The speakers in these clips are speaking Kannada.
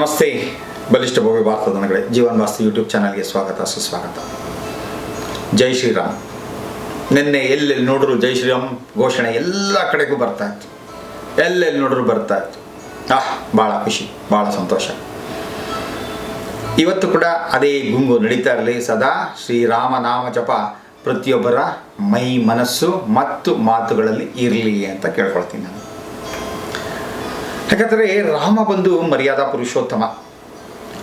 ನಮಸ್ತೆ, ಬಲಿಷ್ಠ ಭವ್ಯ ಭಾರತದ ದನಗಳೇ ಜೀವನ್ ವಾಸ್ತು ಯೂಟ್ಯೂಬ್ ಚಾನಲ್ಗೆ ಸ್ವಾಗತ, ಸುಸ್ವಾಗತ. ಜೈ ಶ್ರೀರಾಮ್. ನಿನ್ನೆ ಎಲ್ಲೆಲ್ಲಿ ನೋಡಿದ್ರು ಜೈ ಶ್ರೀರಾಮ್ ಘೋಷಣೆ ಎಲ್ಲ ಕಡೆಗೂ ಬರ್ತಾ ಇತ್ತು. ಎಲ್ಲೆಲ್ಲಿ ನೋಡಿದ್ರು ಬರ್ತಾ ಇತ್ತು. ಆಹ್, ಭಾಳ ಖುಷಿ, ಭಾಳ ಸಂತೋಷ. ಇವತ್ತು ಕೂಡ ಅದೇ ಗುಂಗು ನಡೀತಾ ಇರಲಿ, ಸದಾ ಶ್ರೀರಾಮ ನಾಮ ಜಪ ಪ್ರತಿಯೊಬ್ಬರ ಮೈ ಮನಸ್ಸು ಮತ್ತು ಮಾತುಗಳಲ್ಲಿ ಇರಲಿ ಅಂತ ಕೇಳ್ಕೊಳ್ತೀನಿ ನಾನು. ಯಾಕಂದರೆ ರಾಮ ಬಂದು ಮರ್ಯಾದಾ ಪುರುಷೋತ್ತಮ.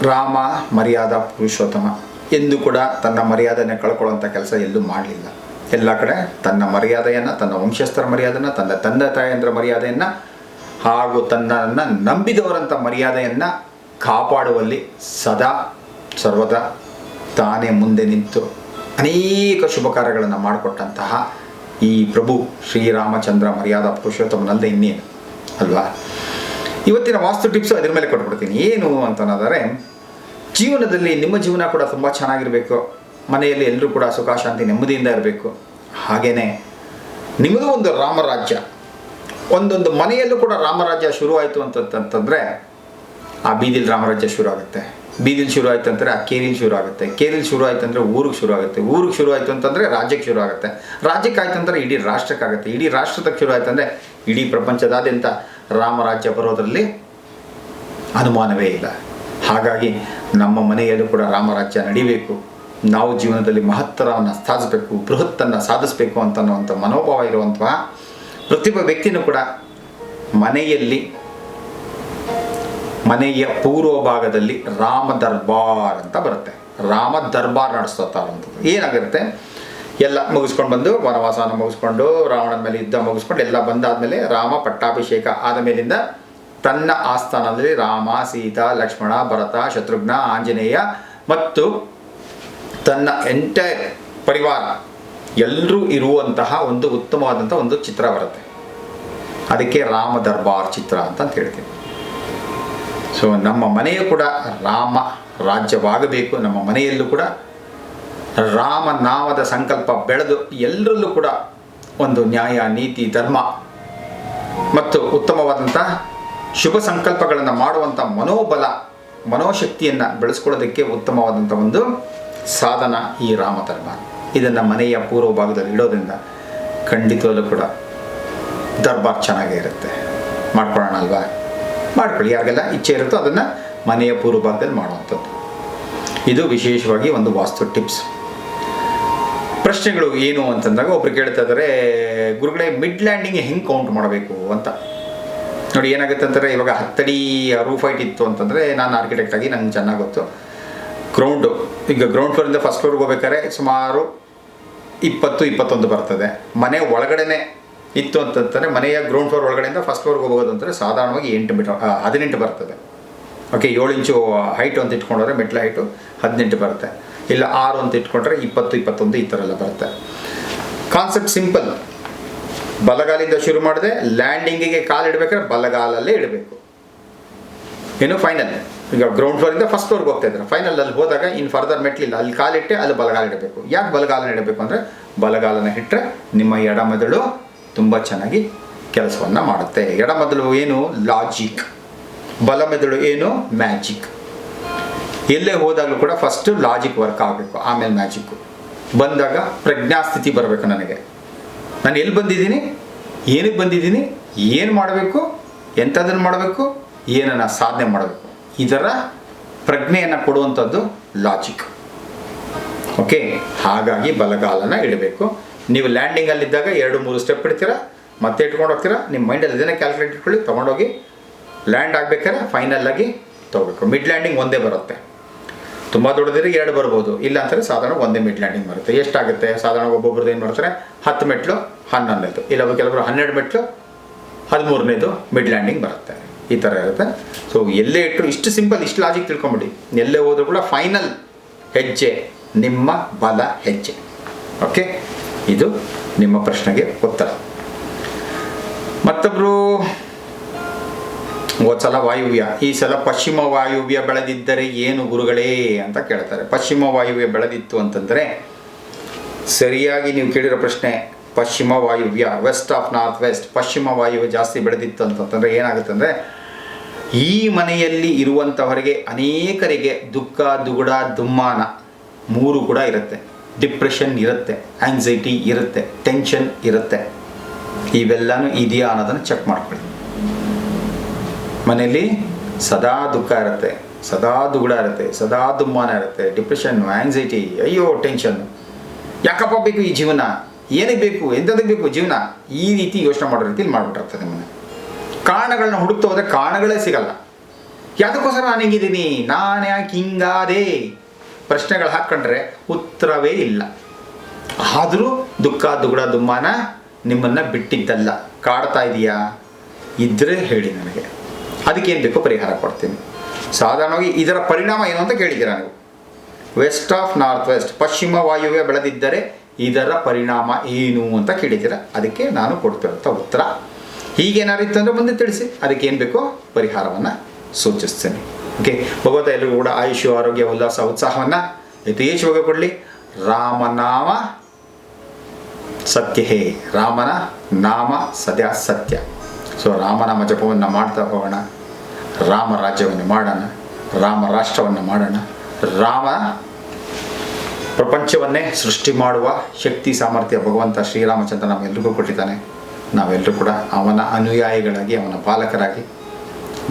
ರಾಮ ಮರ್ಯಾದಾ ಪುರುಷೋತ್ತಮ. ಎಂದು ಕೂಡ ತನ್ನ ಮರ್ಯಾದೆಯನ್ನು ಕಳ್ಕೊಳ್ಳುವಂಥ ಕೆಲಸ ಎಲ್ಲೂ ಮಾಡಲಿಲ್ಲ. ಎಲ್ಲ ಕಡೆ ತನ್ನ ಮರ್ಯಾದೆಯನ್ನು, ತನ್ನ ವಂಶಸ್ಥರ ಮರ್ಯಾದೆಯನ್ನು, ತನ್ನ ತಂದೆ ತಾಯಂದ್ರ ಮರ್ಯಾದೆಯನ್ನು ಹಾಗೂ ತನ್ನನ್ನು ನಂಬಿದವರಂಥ ಮರ್ಯಾದೆಯನ್ನು ಕಾಪಾಡುವಲ್ಲಿ ಸದಾ ಸರ್ವದಾ ತಾನೇ ಮುಂದೆ ನಿಂತು ಅನೇಕ ಶುಭ ಕಾರ್ಯಗಳನ್ನು ಮಾಡಿಕೊಟ್ಟಂತಹ ಈ ಪ್ರಭು ಶ್ರೀರಾಮಚಂದ್ರ ಮರ್ಯಾದಾ ಪುರುಷೋತ್ತಮನಲ್ಲದೆ ಇನ್ನೇನು? ಅಲ್ವಾ? ಇವತ್ತಿನ ವಾಸ್ತು ಟಿಪ್ಸು ಅದ್ರ ಮೇಲೆ ಕೊಟ್ಬಿಡ್ತೀನಿ. ಏನು ಅಂತಂದರೆ ಜೀವನದಲ್ಲಿ ನಿಮ್ಮ ಜೀವನ ಕೂಡ ತುಂಬ ಚೆನ್ನಾಗಿರಬೇಕು. ಮನೆಯಲ್ಲಿ ಎಲ್ಲರೂ ಕೂಡ ಸುಖ, ಶಾಂತಿ, ನೆಮ್ಮದಿಯಿಂದ ಇರಬೇಕು. ಹಾಗೆಯೇ ನಿಮ್ಮದು ಒಂದು ರಾಮರಾಜ್ಯ. ಒಂದೊಂದು ಮನೆಯಲ್ಲೂ ಕೂಡ ರಾಮರಾಜ್ಯ ಶುರುವಾಯಿತು ಅಂತಂತಂದರೆ ಆ ಬೀದಿಲಿ ರಾಮರಾಜ್ಯ ಶುರು ಆಗುತ್ತೆ ಬೀದಿಲಿ ಶುರು ಆಯ್ತು ಅಂದರೆ ಆ ಕೇರಿಲಿ ಶುರು ಆಗುತ್ತೆ. ಕೇರಿಲಿ ಶುರು ಆಯ್ತು ಅಂದರೆ ಊರಿಗೆ ಶುರು ಆಗುತ್ತೆ. ಊರಿಗೆ ಶುರು ಆಯಿತು ಅಂತಂದರೆ ರಾಜ್ಯಕ್ಕೆ ಶುರು ಆಗುತ್ತೆ. ರಾಜ್ಯಕ್ಕೆ ಆಯ್ತು ಅಂದರೆ ಇಡೀ ರಾಷ್ಟ್ರಕ್ಕಾಗುತ್ತೆ ಇಡೀ ರಾಷ್ಟ್ರದಕ್ಕೆ ಶುರು ಆಯ್ತು ಅಂದರೆ ಇಡೀ ಪ್ರಪಂಚದಾದ್ಯಂತ ರಾಮರಾಜ್ಯ ಬರೋದರಲ್ಲಿ ಅನುಮಾನವೇ ಇಲ್ಲ. ಹಾಗಾಗಿ ನಮ್ಮ ಮನೆಯಲ್ಲೂ ಕೂಡ ರಾಮರಾಜ್ಯ ನಡಿಬೇಕು. ನಾವು ಜೀವನದಲ್ಲಿ ಮಹತ್ತರವನ್ನು ಸಾಧಿಸಬೇಕು, ಬೃಹತ್ತನ್ನು ಸಾಧಿಸಬೇಕು ಅಂತನ್ನುವಂಥ ಮನೋಭಾವ ಇರುವಂತಹ ಪ್ರತಿಯೊಬ್ಬ ವ್ಯಕ್ತಿನೂ ಕೂಡ ಮನೆಯಲ್ಲಿ ಮನೆಯ ಪೂರ್ವ ಭಾಗದಲ್ಲಿ ರಾಮ ದರ್ಬಾರ್ ಅಂತ ಬರುತ್ತೆ. ರಾಮ ದರ್ಬಾರ್ ನಡೆಸ್ತಾರಂಥದ್ದು ಏನಾಗಿರುತ್ತೆ? ಎಲ್ಲ ಮುಗಿಸ್ಕೊಂಡು ಬಂದು ವನವಾಸನ ಮುಗಿಸ್ಕೊಂಡು, ರಾವಣನ ಮೇಲೆ ಯುದ್ಧ ಮುಗಿಸ್ಕೊಂಡು, ಎಲ್ಲ ಬಂದಾದಮೇಲೆ ರಾಮ ಪಟ್ಟಾಭಿಷೇಕ ಆದ ಮೇಲಿಂದ ತನ್ನ ಆಸ್ಥಾನದಲ್ಲಿ ರಾಮ, ಸೀತಾ, ಲಕ್ಷ್ಮಣ, ಭರತ, ಶತ್ರುಘ್ನ, ಆಂಜನೇಯ ಮತ್ತು ತನ್ನ ಎಂಟೈರ್ ಪರಿವಾರ ಎಲ್ಲರೂ ಇರುವಂತಹ ಒಂದು ಉತ್ತಮವಾದಂಥ ಒಂದು ಚಿತ್ರ ಬರುತ್ತೆ. ಅದಕ್ಕೆ ರಾಮ ದರ್ಬಾರ್ ಚಿತ್ರ ಅಂತ ಹೇಳ್ತೀನಿ ಸೊ ನಮ್ಮ ಮನೆಯು ಕೂಡ ರಾಮ ರಾಜ್ಯವಾಗಬೇಕು. ನಮ್ಮ ಮನೆಯಲ್ಲೂ ಕೂಡ ರಾಮ ನಾಮದ ಸಂಕಲ್ಪ ಬೆಳೆದು ಎಲ್ಲರಲ್ಲೂ ಕೂಡ ಒಂದು ನ್ಯಾಯ, ನೀತಿ, ಧರ್ಮ ಮತ್ತು ಉತ್ತಮವಾದಂಥ ಶುಭ ಸಂಕಲ್ಪಗಳನ್ನು ಮಾಡುವಂಥ ಮನೋಬಲ, ಮನೋಶಕ್ತಿಯನ್ನು ಬೆಳೆಸ್ಕೊಳ್ಳೋದಕ್ಕೆ ಉತ್ತಮವಾದಂಥ ಒಂದು ಸಾಧನ ಈ ರಾಮಧರ್ಮ ಇದನ್ನು ಮನೆಯ ಪೂರ್ವ ಭಾಗದಲ್ಲಿ ಇಡೋದ್ರಿಂದ ಖಂಡಿತವಾಗಲೂ ಕೂಡ ದರ್ಬಾರ್ ಚೆನ್ನಾಗೇ ಇರುತ್ತೆ. ಮಾಡ್ಕೊಳ್ಳೋಣ ಅಲ್ವಾ? ಮಾಡ್ಕೊಳ್ಳಿ. ಯಾರಿಗೆಲ್ಲ ಇಚ್ಛೆ ಇರುತ್ತೋ ಅದನ್ನು ಮನೆಯ ಪೂರ್ವ ಭಾಗದಲ್ಲಿ ಮಾಡುವಂಥದ್ದು. ಇದು ವಿಶೇಷವಾಗಿ ಒಂದು ವಾಸ್ತು ಟಿಪ್ಸ್. ಪ್ರಶ್ನೆಗಳು ಏನು ಅಂತಂದಾಗ ಒಬ್ರು ಕೇಳ್ತಾ ಇದ್ದಾರೆ, ಗುರುಗಳೇ, ಮಿಡ್ ಲ್ಯಾಂಡಿಂಗ್ ಹೆಂಗೆ ಕೌಂಟ್ ಮಾಡಬೇಕು ಅಂತ. ನೋಡಿ, ಏನಾಗುತ್ತೆ ಅಂತಂದರೆ, ಇವಾಗ ಹತ್ತಡಿ ರೂಫ್ ಹೈಟ್ ಇತ್ತು ಅಂತಂದರೆ ನಾನು ಆರ್ಕಿಟೆಕ್ಟ್ ಆಗಿ ನಂಗೆ ಚೆನ್ನಾಗಿ ಗೊತ್ತು. ಗ್ರೌಂಡು ಈಗ ಗ್ರೌಂಡ್ ಫ್ಲೋರಿಂದ ಫಸ್ಟ್ ಫ್ಲೋರ್ಗೆ ಹೋಗ್ಬೇಕಾದ್ರೆ ಸುಮಾರು ಇಪ್ಪತ್ತು, ಇಪ್ಪತ್ತೊಂದು ಬರ್ತದೆ. ಮನೆ ಒಳಗಡೆನೆ ಇತ್ತು ಅಂತಂದ್ರೆ ಮನೆಯ ಗ್ರೌಂಡ್ ಫ್ಲೋರ್ ಒಳಗಡೆಯಿಂದ ಫಸ್ಟ್ ಫ್ಲೋರ್ಗೆ ಹೋಗೋದು ಅಂದರೆ ಸಾಧಾರಣವಾಗಿ ಎಂಟು ಮೀಟರ್ ಹದಿನೆಂಟು ಬರ್ತದೆ. ಓಕೆ ಏಳು ಇಂಚು ಹೈಟ್ ಅಂತ ಇಟ್ಕೊಂಡ್ರೆ ಮೆಟ್ಲ ಹೈಟು ಹದಿನೆಂಟು ಬರುತ್ತೆ. ಇಲ್ಲ ಆರು ಅಂತ ಇಟ್ಕೊಂಡ್ರೆ ಇಪ್ಪತ್ತು, ಇಪ್ಪತ್ತೊಂದು ಈ ಥರ ಎಲ್ಲ ಬರುತ್ತೆ. ಕಾನ್ಸೆಪ್ಟ್ ಸಿಂಪಲ್ ಬಲಗಾಲಿಂದ ಶುರು ಮಾಡಿದೆ ಲ್ಯಾಂಡಿಂಗಿಗೆ ಕಾಲು ಇಡಬೇಕಾದ್ರೆ ಬಲಗಾಲಲ್ಲೇ ಇಡಬೇಕು. ಏನು ಫೈನಲ್ ಈಗ ಗ್ರೌಂಡ್ ಫ್ಲೋರಿಂದ ಫಸ್ಟ್ ಫ್ಲೋರ್ಗೆ ಹೋಗ್ತಾ ಫೈನಲ್ ಅಲ್ಲಿ ಹೋದಾಗ ಇನ್ನು ಫರ್ದರ್ ಮೆಟ್ಲಿಲ್ಲ ಅಲ್ಲಿ ಕಾಲಿಟ್ಟೆ ಅಲ್ಲಿ ಬಲಗಾಲ ಇಡಬೇಕು. ಯಾಕೆ ಬಲಗಾಲನ ಇಡಬೇಕು ಅಂದರೆ ಬಲಗಾಲನ ಇಟ್ಟರೆ ನಿಮ್ಮ ಎಡಮೆದುಳು ತುಂಬ ಚೆನ್ನಾಗಿ ಕೆಲಸವನ್ನು ಮಾಡುತ್ತೆ. ಎಡಮೆದುಳು ಏನು? ಲಾಜಿಕ್ ಬಲಮೆದುಳು ಏನು? ಮ್ಯಾಜಿಕ್ ಎಲ್ಲೇ ಹೋದಾಗಲೂ ಕೂಡ ಫಸ್ಟು ಲಾಜಿಕ್ ವರ್ಕ್ ಆಗಬೇಕು. ಆಮೇಲೆ ಮ್ಯಾಜಿಕ್ಕು ಬಂದಾಗ ಪ್ರಜ್ಞಾಸ್ಥಿತಿ ಬರಬೇಕು ನನಗೆ. ನಾನು ಎಲ್ಲಿ ಬಂದಿದ್ದೀನಿ? ಏನಕ್ಕೆ ಬಂದಿದ್ದೀನಿ? ಏನು ಮಾಡಬೇಕು? ಎಂಥದನ್ನು ಮಾಡಬೇಕು? ಏನನ್ನು ಸಾಧನೆ ಮಾಡಬೇಕು? ಇದರ ಪ್ರಜ್ಞೆಯನ್ನು ಕೊಡುವಂಥದ್ದು ಲಾಜಿಕ್ ಓಕೆ ಹಾಗಾಗಿ ಬಲಗಾಲನ ಇಡಬೇಕು. ನೀವು ಲ್ಯಾಂಡಿಂಗಲ್ಲಿದ್ದಾಗ ಎರಡು, ಮೂರು ಸ್ಟೆಪ್ ಇಡ್ತೀರಾ, ಮತ್ತೆ ಇಟ್ಕೊಂಡು ಹೋಗ್ತೀರಾ ನಿಮ್ಮ ಮೈಂಡಲ್ಲಿ ಇದನ್ನೇ ಕ್ಯಾಲ್ಕುಲೇಟ್ ಇಟ್ಕೊಳ್ಳಿ, ತೊಗೊಂಡೋಗಿ ಲ್ಯಾಂಡ್ ಆಗಬೇಕಾದ್ರೆ ಫೈನಲ್ ಆಗಿ ತೊಗೋಬೇಕು. ಮಿಡ್ ಲ್ಯಾಂಡಿಂಗ್ ಒಂದೇ ಬರುತ್ತೆ. ತುಂಬ ದೊಡ್ಡದಿರಿ ಎರಡು ಬರ್ಬೋದು. ಇಲ್ಲ ಅಂದರೆ ಸಾಧಾರಣ ಒಂದೇ ಮಿಡ್ ಲ್ಯಾಂಡಿಂಗ್ ಬರುತ್ತೆ. ಎಷ್ಟಾಗುತ್ತೆ? ಸಾಧಾರಣ ಒಬ್ಬೊಬ್ರದ್ದು ಏನು ಮಾಡ್ತಾರೆ? ಹತ್ತು ಮೆಟ್ಲು ಹನ್ನೊಂದನೇದು. ಇಲ್ಲ ಕೆಲವರು ಹನ್ನೆರಡು ಮೆಟ್ಲು ಹದಿಮೂರನೇದು ಮಿಡ್ ಲ್ಯಾಂಡಿಂಗ್ ಬರುತ್ತೆ. ಈ ಥರ ಇರುತ್ತೆ. ಸೊ ಎಲ್ಲೇ ಇಟ್ಟರು ಇಷ್ಟು ಸಿಂಪಲ್ ಇಷ್ಟು ಲಾಜಿಕ್ ತಿಳ್ಕೊಂಬಿಡಿ. ಎಲ್ಲೇ ಹೋದರೂ ಕೂಡ ಫೈನಲ್ ಹೆಜ್ಜೆ, ನಿಮ್ಮ ಬಲ ಹೆಜ್ಜೆ. ಓಕೆ ಇದು ನಿಮ್ಮ ಪ್ರಶ್ನೆಗೆ ಉತ್ತರ. ಮತ್ತೊಬ್ಬರು ಸಲ ವಾಯುವ್ಯ. ಈ ಸಲ ಪಶ್ಚಿಮ ವಾಯುವ್ಯ ಬೆಳೆದಿದ್ದರೆ ಏನು ಗುರುಗಳೇ ಅಂತ ಕೇಳ್ತಾರೆ. ಪಶ್ಚಿಮ ವಾಯುವ್ಯ ಬೆಳೆದಿತ್ತು ಅಂತಂದರೆ, ಸರಿಯಾಗಿ ನೀವು ಕೇಳಿರೋ ಪ್ರಶ್ನೆ, ಪಶ್ಚಿಮ ವಾಯುವ್ಯ ವೆಸ್ಟ್ ಆಫ್ ನಾರ್ತ್ ವೆಸ್ಟ್ ಪಶ್ಚಿಮ ವಾಯುವ್ಯ ಜಾಸ್ತಿ ಬೆಳೆದಿತ್ತು ಅಂತಂದರೆ ಏನಾಗುತ್ತೆ ಅಂದರೆ, ಈ ಮನೆಯಲ್ಲಿ ಇರುವಂಥವರಿಗೆ ಅನೇಕರಿಗೆ ದುಃಖ, ದುಗುಡ, ದುಮ್ಮಾನ ಮೂರು ಕೂಡ ಇರುತ್ತೆ. ಡಿಪ್ರೆಷನ್ ಇರುತ್ತೆ ಆಂಗ್ಸೈಟಿ ಇರುತ್ತೆ ಟೆನ್ಷನ್ ಇರುತ್ತೆ. ಇವೆಲ್ಲನೂ ಇದೆಯಾ ಅನ್ನೋದನ್ನು ಚೆಕ್ ಮಾಡ್ಕೊಳ್ಳಿ. ಮನೆಯಲ್ಲಿ ಸದಾ ದುಃಖ ಇರುತ್ತೆ, ಸದಾ ದುಗುಡ ಇರುತ್ತೆ, ಸದಾ ದುಮ್ಮಾನ ಇರುತ್ತೆ ಡಿಪ್ರೆಷನ್ನು ಆಂಗ್ಸೈಟಿ ಅಯ್ಯೋ ಟೆನ್ಷನ್ನು ಯಾಕಪ್ಪ ಬೇಕು ಈ ಜೀವನ? ಏನಕ್ಕೆ ಬೇಕು? ಎಂಥದಕ್ಕೆ ಬೇಕು ಜೀವನ? ಈ ರೀತಿ ಯೋಚನೆ ಮಾಡೋ ರೀತಿಲಿ ಮಾಡಿಬಿಟ್ಟಿರ್ತದೆ ನಿಮ್ಮನೆ ಕಾರಣಗಳನ್ನ ಹುಡುಕ್ತಾ ಹೋದರೆ ಕಾರಣಗಳೇ ಸಿಗಲ್ಲ. ಯಾವುದಕ್ಕೋಸ್ಕರ ನಾನು ಹಿಂಗಿದ್ದೀನಿ? ನಾನು ಯಾಕೆ ಹಿಂಗಾದೆ? ಪ್ರಶ್ನೆಗಳು ಹಾಕ್ಕೊಂಡ್ರೆ ಉತ್ತರವೇ ಇಲ್ಲ. ಆದರೂ ದುಃಖ, ದುಗುಡ, ದುಮ್ಮಾನ ನಿಮ್ಮನ್ನು ಬಿಟ್ಟಿದ್ದಲ್ಲ. ಕಾಡ್ತಾ ಇದೆಯಾ? ಇದ್ರೆ ಹೇಳಿ ನನಗೆ. ಅದಕ್ಕೇನು ಬೇಕೋ ಪರಿಹಾರ ಕೊಡ್ತೀನಿ. ಸಾಧಾರಣವಾಗಿ ಇದರ ಪರಿಣಾಮ ಏನು ಅಂತ ಕೇಳಿದ್ದೀರಾ ನೀವು? ವೆಸ್ಟ್ ಆಫ್ ನಾರ್ತ್ ವೆಸ್ಟ್, ಪಶ್ಚಿಮ ವಾಯುವ್ಯ ಬೆಳೆದಿದ್ದರೆ ಇದರ ಪರಿಣಾಮ ಏನು ಅಂತ ಕೇಳಿದ್ದೀರ? ಅದಕ್ಕೆ ನಾನು ಕೊಡ್ತಿರೋಂಥ ಉತ್ತರ. ಹೀಗೇನಾರಿತ್ತು ಅಂದರೆ ಮುಂದೆ ತಿಳಿಸಿ. ಅದಕ್ಕೆ ಏನು ಬೇಕೋ? ಪರಿಹಾರವನ್ನು ಸೂಚಿಸ್ತೇನೆ. ಓಕೆ ಭಗವಂತ ಎಲ್ಲರಿಗೂ ಕೂಡ ಆಯುಷ್ಯ ಆರೋಗ್ಯ ಉಲ್ಲಾಸ, ಉತ್ಸಾಹವನ್ನು ಯಥೇಚ್ಛವಾಗಿ ಕೊಡಲಿ ರಾಮನಾಮ ಸತ್ಯ. ಹೇ ರಾಮನ ನಾಮ ಸದ್ಯ ಸತ್ಯ. ಸೊ ರಾಮನಾಮ ಜಪವನ್ನು ಮಾಡ್ತಾ ಹೋಗೋಣ. ರಾಮ ರಾಜ್ಯವನ್ನು ಮಾಡೋಣ. ರಾಮ ರಾಷ್ಟ್ರವನ್ನು ಮಾಡೋಣ. ರಾಮ ಪ್ರಪಂಚವನ್ನೇ ಸೃಷ್ಟಿ ಮಾಡುವ ಶಕ್ತಿ, ಸಾಮರ್ಥ್ಯ ಭಗವಂತ ಶ್ರೀರಾಮಚಂದ್ರ ನಮ್ಮೆಲ್ಲರಿಗೂ ಕೊಟ್ಟಿದ್ದಾನೆ. ನಾವೆಲ್ಲರೂ ಕೂಡ ಅವನ ಅನುಯಾಯಿಗಳಾಗಿ, ಅವನ ಬಾಲಕರಾಗಿ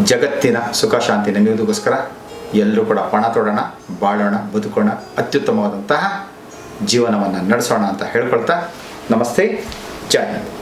ಜಗತ್ತಿನ ಸುಖ ಶಾಂತಿ ನೆಮ್ಮದಿಗೋಸ್ಕರ ಎಲ್ಲರೂ ಕೂಡ ಪಣ ತೊಡೋಣ, ಬಾಳೋಣ, ಬದುಕೋಣ, ಅತ್ಯುತ್ತಮವಾದಂತಹ ಜೀವನವನ್ನು ನಡೆಸೋಣ ಅಂತ ಹೇಳ್ಕೊಳ್ತಾ ನಮಸ್ತೆ. ಜೈ